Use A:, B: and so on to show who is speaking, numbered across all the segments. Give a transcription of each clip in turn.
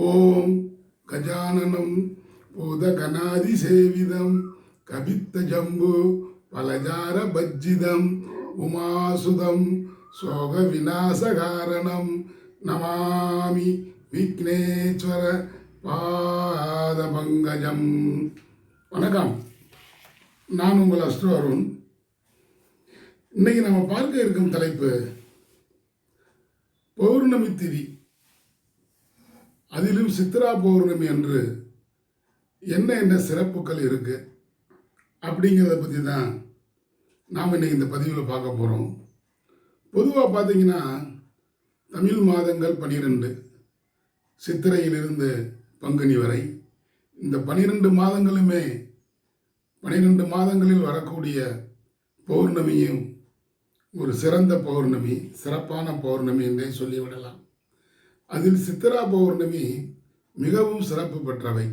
A: ஓம் கஜானனம் பூதகணாதிசேவிதம் கபித்த ஜம்பு பலஜார பஜ்ஜிதம் உமாசுதம் சோக விநாசகாரணம் நமாமி விக்னேஸ்வர பாதபங்கஜம். வணக்கம். நான் உங்கள் அஸ்ட்ரோ அருண். இன்னைக்கு நம்ம பார்க்க இருக்கும் தலைப்பு பௌர்ணமி திதி. அதிலும் சித்ரா பௌர்ணமி அன்று என்ன என்ன சிறப்புகள் இருக்கு அப்படிங்கிறத பற்றி தான் நாம் இன்னைக்கு இந்த பதிவில் பார்க்க போகிறோம் பொதுவாக பார்த்தீங்கன்னா தமிழ் மாதங்கள் பனிரெண்டு சித்திரையிலிருந்து பங்குனி வரை இந்த பனிரெண்டு மாதங்களுமே பனிரெண்டு மாதங்களில் வரக்கூடிய பௌர்ணமியும் ஒரு சிறந்த பௌர்ணமி சிறப்பான பௌர்ணமி என்றே சொல்லிவிடலாம். அதில் சித்திரா பௌர்ணமி மிகவும் சிறப்பு பெற்றவை.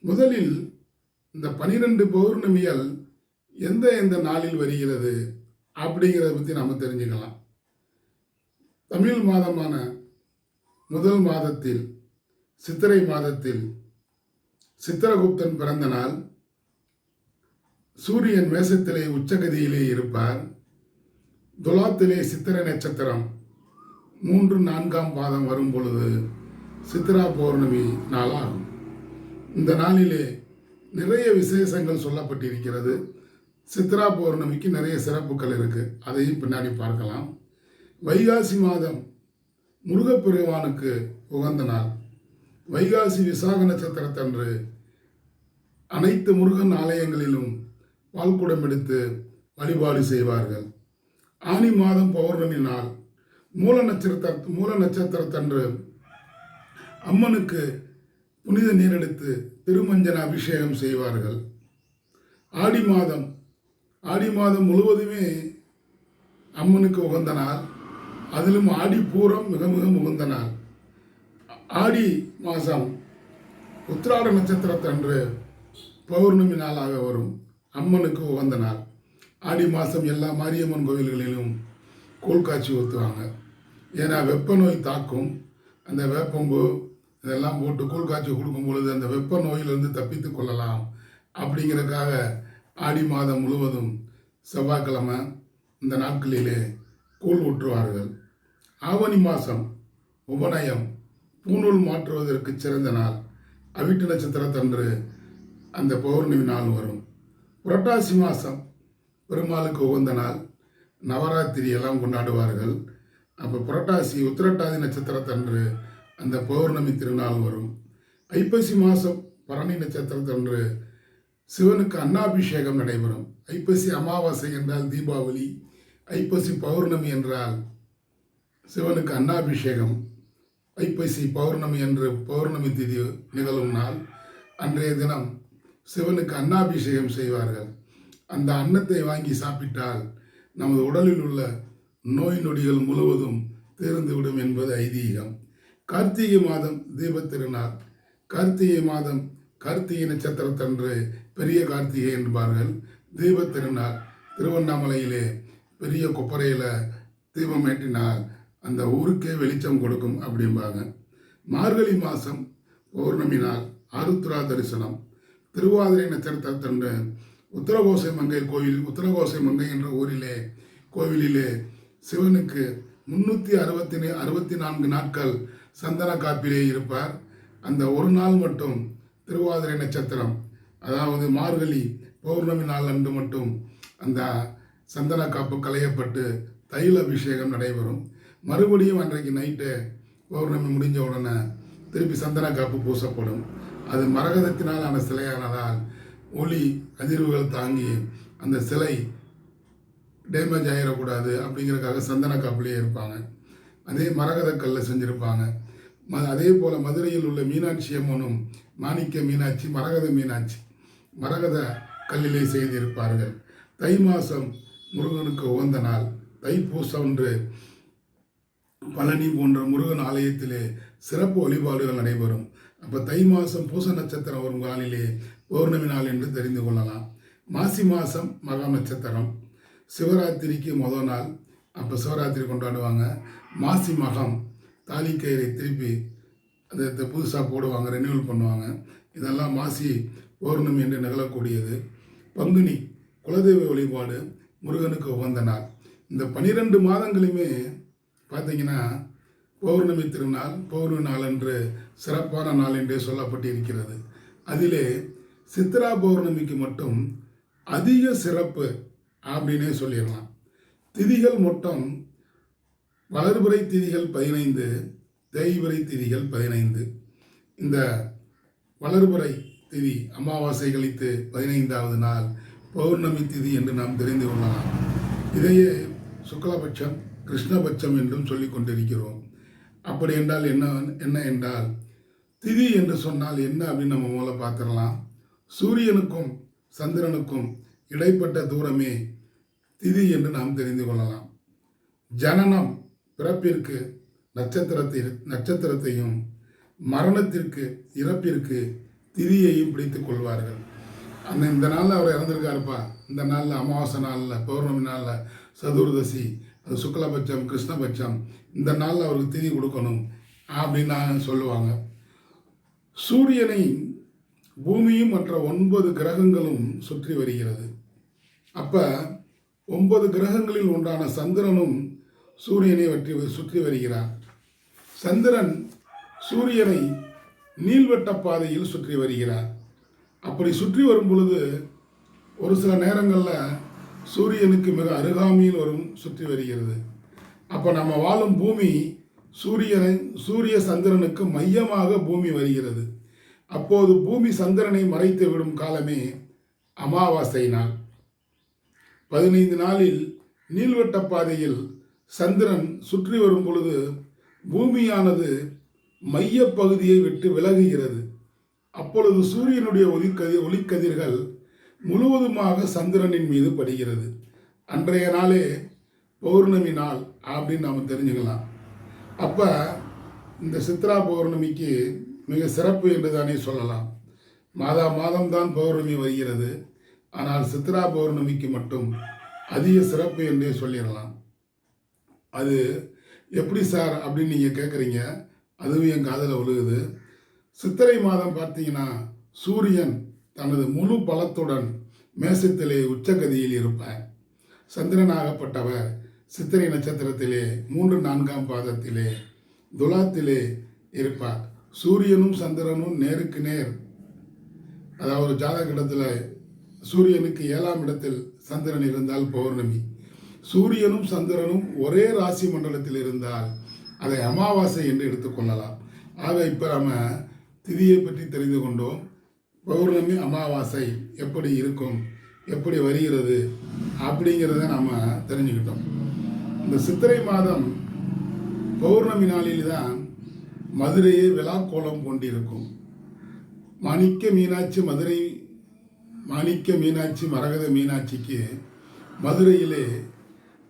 A: முதலில் இந்த பனிரெண்டு பௌர்ணமிகள் எந்த எந்த நாளில் வருகிறது அப்படிங்கிறத பற்றி நாம் தெரிஞ்சுக்கலாம். தமிழ் மாதமான முதல் மாதத்தில் சித்திரை மாதத்தில் சித்திரகுப்தன் பிறந்த நாள். சூரியன் மேசத்திலே உச்சகதியிலே இருப்பார். துலாத்திலே சித்திரை நட்சத்திரம். மூன்று நான்காம் பாதம் வரும் பொழுது சித்ரா பௌர்ணமி நாளாகும். இந்த நாளிலே நிறைய விசேஷங்கள் சொல்லப்பட்டிருக்கிறது. சித்ரா பௌர்ணமிக்கு நிறைய சிறப்புகள் இருக்குது அதையும் பின்னாடி பார்க்கலாம். வைகாசி மாதம் முருகப்பெருமானுக்கு உகந்த நாள். வைகாசி விசாக நட்சத்திரத்தன்று அனைத்து முருகன் ஆலயங்களிலும் பால்குடம் எடுத்து வழிபாடு செய்வார்கள். ஆனி மாதம் பௌர்ணமி நாள். மூல நட்சத்திர மூல நட்சத்திரத்தன்று அம்மனுக்கு புனித நீர் எடுத்து திருமஞ்சன அபிஷேகம் செய்வார்கள். ஆடி மாதம் ஆடி மாதம் முழுவதுமே அம்மனுக்கு உகந்த நாள் அதிலும் ஆடி பூரம் மிக மிக உகந்த நாள் ஆடி மாதம் உத்திராட நட்சத்திரத்தன்று பௌர்ணமி நாளாக வரும் அம்மனுக்கு உகந்த நாள் ஆடி மாதம் எல்லா மாரியம்மன் கோவில்களிலும் கூழ் காய்ச்சி ஊற்றுவாங்க ஏன்னா வெப்ப நோய் தாக்கும். அந்த வேப்பம்பு இதெல்லாம் போட்டு கூழ் காய்ச்சி கொடுக்கும் பொழுது அந்த வெப்ப நோயிலிருந்து தப்பித்து கொள்ளலாம். அப்படிங்கிறதுக்காக ஆடி மாதம் முழுவதும் செவ்வாய்க்கிழமை இந்த நாட்களிலே கூழ் ஊற்றுவார்கள். ஆவணி மாதம் உபநயம் பூநூல் மாற்றுவதற்கு சிறந்த நாள். அவிட்டு நட்சத்திரத்தன்று அந்த பௌர்ணமி நாள் வரும். புரட்டாசி மாதம் பெருமாளுக்கு உகந்த நாள். நவராத்திரி எல்லாம் கொண்டாடுவார்கள். அப்போ புரட்டாசி உத்திரட்டாதி நட்சத்திரத்தன்று அந்த பௌர்ணமி திருநாள் வரும். ஐப்பசி மாதம் பரணி நட்சத்திரத்தன்று சிவனுக்கு அன்னாபிஷேகம் நடைபெறும். ஐப்பசி அமாவாசை என்றால் தீபாவளி ஐப்பசி பௌர்ணமி என்றால் சிவனுக்கு அன்னாபிஷேகம் ஐப்பசி பௌர்ணமி என்று பௌர்ணமி திதி நிகழும் நாள். அன்றைய தினம் சிவனுக்கு அன்னாபிஷேகம் செய்வார்கள். அந்த அன்னத்தை வாங்கி சாப்பிட்டால் நமது உடலில் உள்ள நோய் நொடிகள் முழுவதும் தீர்ந்துவிடும் என்பது ஐதீகம். கார்த்திகை மாதம் தீபத்திருநாள். கார்த்திகை மாதம் கார்த்திகை நட்சத்திரத்தன்று பெரிய கார்த்திகை என்பார்கள். தீபத்திருநாள். திருவண்ணாமலையிலே பெரிய கொப்பரையில் தீபம் ஏற்றினால் அந்த ஊருக்கே வெளிச்சம் கொடுக்கும் அப்படிம்பாங்க. மார்கழி மாதம் பௌர்ணமி நாள் ஆருத்ரா தரிசனம். திருவாதிரை நட்சத்திரத்தன்று உத்தரகோசை மங்கை கோவில் உத்தரகோசை மங்கை என்ற ஊரிலே கோவிலிலே சிவனுக்கு முன்னூற்றி அறுபத்தி அறுபத்தி நான்கு நாட்கள் சந்தன காப்பிலே இருப்பார். அந்த ஒரு நாள் மட்டும் திருவாதிரை நட்சத்திரம் அதாவது மார்கழி பௌர்ணமி நாள் அன்று மட்டும் அந்த சந்தன காப்பு களையப்பட்டு தைல அபிஷேகம் நடைபெறும். மறுபடியும் அன்றைக்கு நைட்டு பௌர்ணமி முடிஞ்ச உடனே திருப்பி சந்தன காப்பு பூசப்படும். அது மரகதத்தினால் ஆன சிலையானதால் ஒளி அதிர்வுகள் தாங்கி அந்த சிலை டேமேஜ் ஆகிடக்கூடாது அப்படிங்கிறதுக்காக சந்தன காப்பிலேயே இருப்பாங்க. அதே மரகத செஞ்சுருப்பாங்க. ம அதே போல் மதுரையில் உள்ள மீனாட்சி அம்மனும் மாணிக்க மீனாட்சி மரகத மீனாட்சி மரகத கல்லிலே செய்திருப்பார்கள். தை மாதம் முருகனுக்கு உகந்த நாள். தைப்பூசம் என்று பழனி போன்ற முருகன் ஆலயத்திலே சிறப்பு வழிபாடுகள் நடைபெறும். அப்போ தை மாதம் பூச நட்சத்திரம் வரும் காலிலே பௌர்ணமி நாள் என்று தெரிந்து கொள்ளலாம். மாசி மாதம் மகா நட்சத்திரம். சிவராத்திரிக்கு முதல் நாள். அப்போ சிவராத்திரி கொண்டாடுவாங்க. மாசி மகம். தாலிக்கயிறை திருப்பி அந்த புதுசாக போடுவாங்க. ரெனியூவல் பண்ணுவாங்க. இதெல்லாம் மாசி பௌர்ணமி என்று நிகழக்கூடியது. பங்குனி குலதெய்வ வழிபாடு முருகனுக்கு உகந்த நாள். இந்த பனிரெண்டு மாதங்களையுமே பார்த்தீங்கன்னா பௌர்ணமி திருநாள் பௌர்ணமி நாள் என்று சிறப்பான நாள் என்றே சொல்லப்பட்டிருக்கிறது. அதிலே சித்ரா பௌர்ணமிக்கு மட்டும் அதிக சிறப்பு அப்படின்னே சொல்லிடலாம். திதிகள் மொத்தம் வளர்புரை திதிகள் பதினைந்து தேய்பிறை திதிகள் பதினைந்து. இந்த வளர்புரை திதி அமாவாசை கழித்து பதினைந்தாவது நாள் பௌர்ணமி திதி என்று நாம் தெரிந்து கொள்ளலாம். இதையே சுக்லபட்சம் கிருஷ்ணபட்சம் என்றும் சொல்லி கொண்டிருக்கிறோம். அப்படி என்றால் என்ன என்ன என்றால் திதி என்று சொன்னால் என்ன அப்படின்னு நம்ம மூலம் பார்த்துடலாம். சூரியனுக்கும் சந்திரனுக்கும் இடைப்பட்ட தூரமே திதி என்று நாம் தெரிந்து கொள்ளலாம். ஜனனம் பிறப்பிற்கு நட்சத்திரத்தை நட்சத்திரத்தையும் மரணத்திற்கு இறப்பிற்கு திதியையும் பிடித்து கொள்வார்கள். அந்த இந்த நாளில் அவர் இறந்துருக்காருப்பா. இந்த நாளில் அமாவாசை நாளில் பௌர்ணமி நாளில் சதுர்தசி அது சுக்லபட்சம் கிருஷ்ணபட்சம் இந்த நாளில் அவருக்கு திதி கொடுக்கணும் அப்படின்னு சொல்லுவாங்க. சூரியனை பூமியும் மற்ற ஒன்பது கிரகங்களும் சுற்றி வருகிறது. அப்போ ஒன்பது கிரகங்களில் உண்டான சந்திரனும் சூரியனை வற்றி சுற்றி வருகிறார். சந்திரன் சூரியனை நீள்வட்ட பாதையில் சுற்றி வருகிறார். அப்படி சுற்றி வரும் பொழுது ஒரு சில நேரங்களில் சூரியனுக்கு மிக அருகாமையில் வரும் சுற்றி வருகிறது. அப்போ நம்ம வாழும் பூமி சூரியனை சூரிய சந்திரனுக்கு மையமாக பூமி வருகிறது. அப்போது பூமி சந்திரனை மறைத்து விடும் காலமே அமாவாசை நாள். பதினைந்து நாளில் நீள்வட்ட பாதையில் சந்திரன் சுற்றி வரும் பொழுது பூமியானது மையப்பகுதியை விட்டு விலகுகிறது. அப்பொழுது சூரியனுடைய ஒளிக்கதி ஒளிக்கதிர்கள் முழுவதுமாக சந்திரனின் மீது படுகிறது. அன்றைய நாளே பௌர்ணமி நாள் அப்படின்னு நாம் தெரிஞ்சுக்கலாம். அப்போ இந்த சித்ரா பௌர்ணமிக்கு மிக சிறப்பு என்று தானே சொல்லலாம். மாதா மாதம்தான் பௌர்ணமி வருகிறது. ஆனால் சித்ரா பௌர்ணமிக்கு மட்டும் அதிக சிறப்பு என்றே சொல்லிடலாம். அது எப்படி சார் அப்படின்னு நீங்கள் கேட்குறீங்க அதுவும் என் காதில் விழுகுது. சித்திரை மாதம் பார்த்தீங்கன்னா சூரியன் தனது முழு பலத்துடன் மேசத்திலே உச்சகதியில் இருப்பார். சந்திரனாகப்பட்டவர் சித்திரை நட்சத்திரத்திலே மூன்று நான்காம் பாதத்திலே துலாத்திலே இருப்பார். சூரியனும் சந்திரனும் நேருக்கு நேர். அதாவது ஜாதக இடத்துல சூரியனுக்கு ஏழாம் இடத்தில் சந்திரன் இருந்தால் பௌர்ணமி. சூரியனும் சந்திரனும் ஒரே ராசி மண்டலத்தில் இருந்தால் அதை அமாவாசை என்று எடுத்துக்கொள்ளலாம் ஆக இப்போ நம்ம திதியை பற்றி தெரிந்து கொண்டோம். பௌர்ணமி அமாவாசை எப்படி இருக்கும்? எப்படி வருகிறது? அப்படிங்கிறத நம்ம தெரிஞ்சுக்கிட்டோம். இந்த சித்திரை மாதம் பௌர்ணமி நாளில் தான் மதுரையை விழாக்கோலம் கொண்டிருக்கும். மாணிக்க மீனாட்சி மதுரை மாணிக்க மீனாட்சி மரகத மீனாட்சிக்கு மதுரையிலே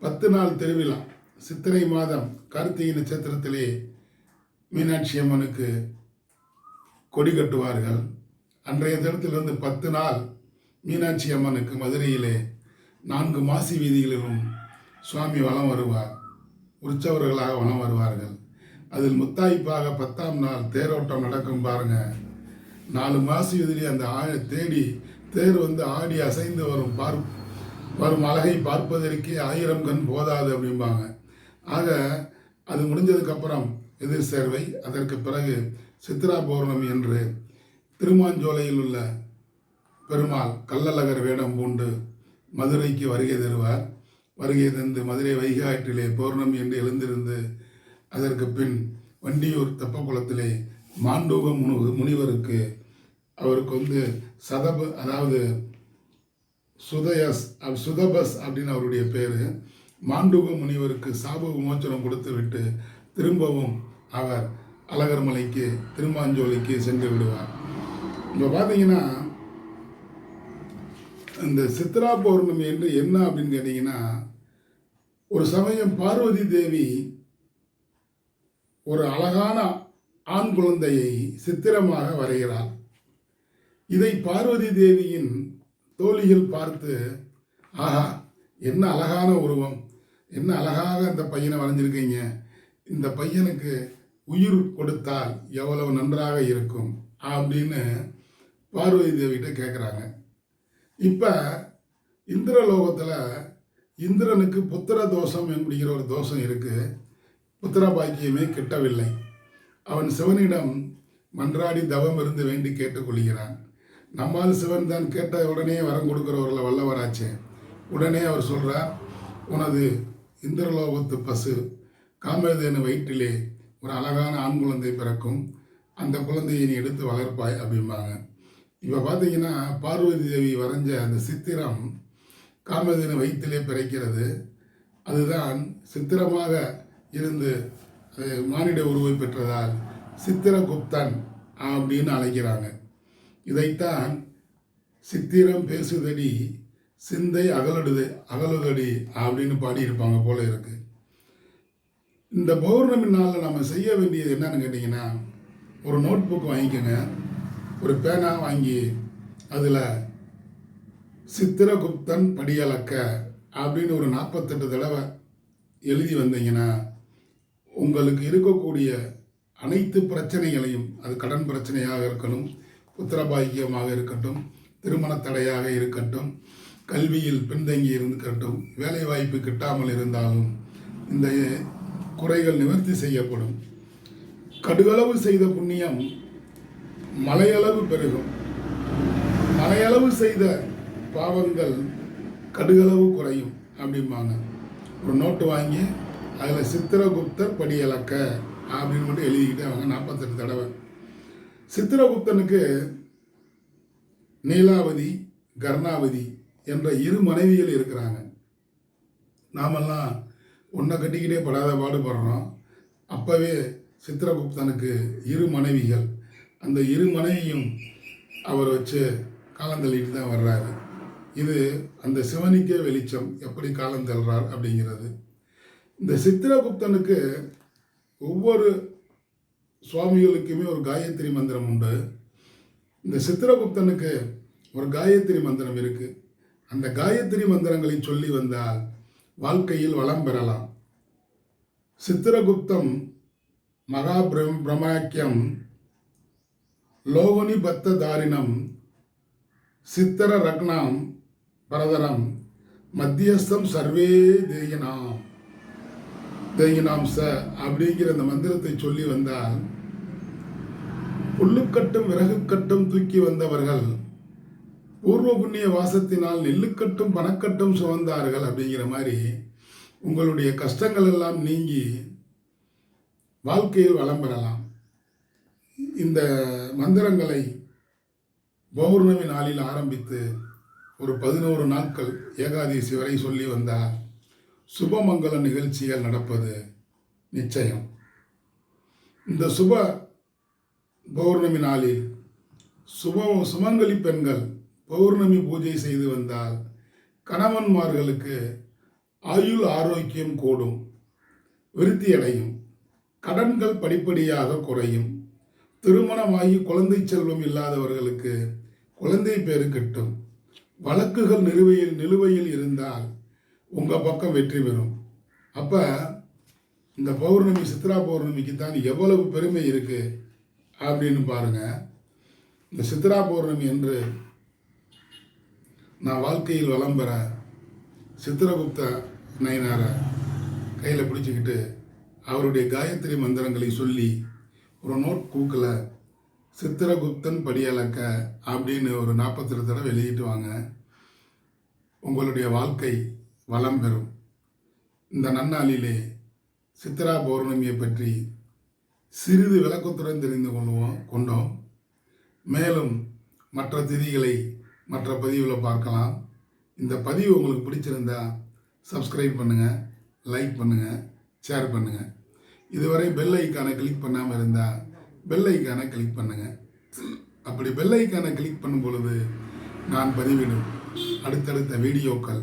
A: பத்து நாள் திருவிழா. சித்திரை மாதம் கார்த்திகை நட்சத்திரத்திலே மீனாட்சி அம்மனுக்கு கொடி கட்டுவார்கள். அன்றைய தினத்திலிருந்து பத்து நாள் மீனாட்சி அம்மனுக்கு மதுரையிலே நான்கு மாசி வீதிகளிலும் சுவாமி வலம் வருவார். உற்சவர்களாக வலம் வருவார்கள். அதில் முத்தாய்ப்பாக பத்தாம் நாள் தேரோட்டம் நடக்கும் பாருங்க. நாலு மாசி எதிரி அந்த ஆழ தேடி தேர் வந்து ஆடி அசைந்து வரும். பார் வரும் அழகை பார்ப்பதற்கே ஆயிரம் கண் போதாது அப்படிம்பாங்க. ஆக அது முடிஞ்சதுக்கப்புறம் எதிர் சேர்வை. அதற்கு பிறகு சித்ரா பௌர்ணமி என்று திருமாஞ்சோலையில் உள்ள பெருமாள் கள்ளழகர் வேடம் பூண்டு மதுரைக்கு வருகை தருவார். வருகை தந்து மதுரை வைகாட்டிலே பௌர்ணமி என்று எழுந்திருந்து அதற்கு பின் வண்டியூர் தெப்பக்குளத்திலே மாண்டூக முனு முனிவருக்கு அவருக்கு வந்து சதப அதாவது சுதயஸ் அப் சுதபஸ் அப்படின்னு அவருடைய பேர். மாண்டூக முனிவருக்கு சாப விமோச்சனம் கொடுத்து விட்டு திரும்பவும் அவர் அழகர் மலைக்கு திருமாஞ்சோலைக்கு சென்று விடுவார். இப்போ பார்த்தீங்கன்னா இந்த சித்ரா பௌர்ணமி என்று என்ன அப்படின்னு கேட்டிங்கன்னா ஒரு சமயம் பார்வதி தேவி ஒரு அழகான ஆண் குழந்தையை சித்திரமாக வரைகிறார் இதை பார்வதி தேவியின் தோழிகள் பார்த்து ஆஹா என்ன அழகான உருவம். என்ன அழகாக இந்த பையனை வரைஞ்சிருக்கீங்க. இந்த பையனுக்கு உயிர் கொடுத்தால் எவ்வளவு நன்றாக இருக்கும் அப்படின்னு பார்வதி தேவிகிட்ட கேட்குறாங்க இப்போ இந்திரலோகத்தில் இந்திரனுக்கு புத்திர தோஷம் அப்படிங்கிற ஒரு தோஷம் இருக்குது புத்திர பாக்கியமே கிட்டவில்லை. அவன் சிவனிடம் மன்றாடி தவம் இருந்து வேண்டி கேட்டுக்கொள்கிறான். நம்மால் சிவன் தான் கேட்ட உடனே வரம் கொடுக்குறவரில் வல்லவராச்சே. உடனே அவர் சொல்கிறார் உனது இந்திரலோகத்து பசு காமதேனு வயிற்றிலே ஒரு அழகான ஆண் குழந்தை பிறக்கும். அந்த குழந்தையை நீ எடுத்து வளர்ப்பாய் அப்படிம்பாங்க. இப்போ பார்த்தீங்கன்னா பார்வதி தேவி வரைஞ்ச அந்த சித்திரம் காமதேனு வயிற்றிலே பிறக்கிறது. அதுதான் சித்திரமாக இருந்து மானிட உருவை பெற்றதால் சித்திரகுப்தன் அப்படின்னு அழைக்கிறாங்க. இதைத்தான் சித்திரம் பேசுதடி சிந்தை அகலடுது அகலுதடி அப்படின்னு பாடியிருப்பாங்க போல இருக்கு. இந்த பௌர்ணமி நாளில் நம்ம செய்ய வேண்டியது என்னன்னு கேட்டிங்கன்னா ஒரு நோட் புக் வாங்கிக்கோங்க. ஒரு பேனா வாங்கி அதில் சித்திரகுப்தன் படியலக்க அப்படின்னு ஒரு நாற்பத்தெட்டு தடவை எழுதி வந்தீங்கன்னா உங்களுக்கு இருக்கக்கூடிய அனைத்து பிரச்சனைகளையும் அது கடன் பிரச்சனையாக இருக்கணும் புத்திரபாக்கியமாக இருக்கட்டும் திருமண தடையாக இருக்கட்டும் கல்வியில் பின்தங்கி இருக்கட்டும் வேலைவாய்ப்பு கிட்டாமல் இருந்தாலும் இந்த குறைகள் நிவர்த்தி செய்யப்படும். கடுகளவு செய்த புண்ணியம் மலையளவு பெருகும். மலையளவு செய்த பாவங்கள் கடுகளவு குறையும் அப்படிம்பாங்க. ஒரு நோட்டு வாங்கி அதில் சித்திரகுப்தர் படியலக்க அப்படின்னு மட்டும் எழுதிக்கிட்டே அவங்க நாற்பத்தெட்டு தடவை. சித்திரகுப்தனுக்கு நீலாவதி கர்ணாவதி என்ற இரு மனைவிகள் இருக்கிறாங்க. நாமெல்லாம் ஒன்றை கட்டிக்கிட்டே படாத பாடுபடுறோம். அப்போவே சித்திரகுப்தனுக்கு இரு மனைவிகள். அந்த இரு மனைவியும் அவர் வச்சு காலந்தள்ளிட்டு தான் வர்றாரு. இது அந்த சிவனுக்கே வெளிச்சம் எப்படி காலந்தள்ளுறார் அப்படிங்கிறது. இந்த சித்திரகுப்தனுக்கு ஒவ்வொரு சுவாமிகளுக்குமே ஒரு காயத்ரி மந்திரம் உண்டு. இந்த சித்திரகுப்தனுக்கு ஒரு காயத்ரி மந்திரம் இருக்குது அந்த காயத்ரி மந்திரங்களை சொல்லி வந்தால் வாழ்க்கையில் வளம் பெறலாம். சித்திரகுப்தம் மகா பிரம் பிரமாக்கியம் லோவனி பத்த தாரிணம் சித்திர ரக்னாம் பரதரம் மத்தியஸ்தம் சர்வே தேயினாம். தேங்கினாம் ச அப்படிங்கிற அந்த மந்திரத்தை சொல்லி வந்தால் புல்லுக்கட்டும் விறகுக்கட்டும் தூக்கி வந்தவர்கள் பூர்வ புண்ணிய வாசத்தினால் நெல்லுக்கட்டும் பணக்கட்டும் சுமந்தார்கள் அப்படிங்கிற மாதிரி உங்களுடைய கஷ்டங்கள் எல்லாம் நீங்கி வாழ்க்கையில் வளம் பெறலாம். இந்த மந்திரங்களை பௌர்ணமி நாளில் ஆரம்பித்து ஒரு பதினோரு நாட்கள் ஏகாதசி வரை சொல்லி வந்தார் சுபமங்கல நிகழ்ச்சிகள் நடப்பது நிச்சயம். இந்த சுப பௌர்ணமி நாளில் சுப சுமங்கலி பெண்கள் பௌர்ணமி பூஜை செய்து வந்தால் கணவன்மார்களுக்கு ஆயுள் ஆரோக்கியம் கூடும் விருத்தியடையும் கடன்கள் படிப்படியாக குறையும். திருமணமாகி குழந்தை செல்வம் இல்லாதவர்களுக்கு குழந்தை பேரு கிட்டும். வழக்குகள் நிலுவையில் நிலுவையில் இருந்தால் உங்கள் பக்கம் வெற்றி பெறும். அப்போ இந்த பௌர்ணமி சித்ரா பௌர்ணமிக்கு தான் எவ்வளவு பெருமை இருக்குது அப்படின்னு பாருங்கள் இந்த சித்ரா பௌர்ணமி என்று நான் வாழ்க்கையில் வளம் பெற சித்திரகுப்த நயனாரை கையில் பிடிச்சிக்கிட்டு அவருடைய காயத்ரி மந்திரங்களை சொல்லி ஒரு நோட் கூக்கில் சித்திரகுப்தன் படியலக்க அப்படின்னு ஒரு நாற்பத்தி தடவை வெளியிட்டு வாங்க. உங்களுடைய வாழ்க்கை வளம் பெறும். இந்த நன்னாளிலே சித்திரா பௌர்ணமியை பற்றி சிறிது விளக்கத்துடன் தெரிந்து கொள்வோம் கொண்டோம். மேலும் மற்ற திதிகளை மற்ற பதிவில் பார்க்கலாம். இந்த பதிவு உங்களுக்கு பிடிச்சிருந்தா சப்ஸ்கிரைப் பண்ணுங்கள் லைக் பண்ணுங்கள் ஷேர் பண்ணுங்கள் இதுவரை பெல் ஐக்கானை கிளிக் பண்ணாமல் இருந்தால் பெல் ஐக்கானை கிளிக் பண்ணுங்கள் அப்படி பெல் ஐக்கானை கிளிக் பண்ணும் பொழுது நான் பதிவிடும் அடுத்தடுத்த வீடியோக்கள்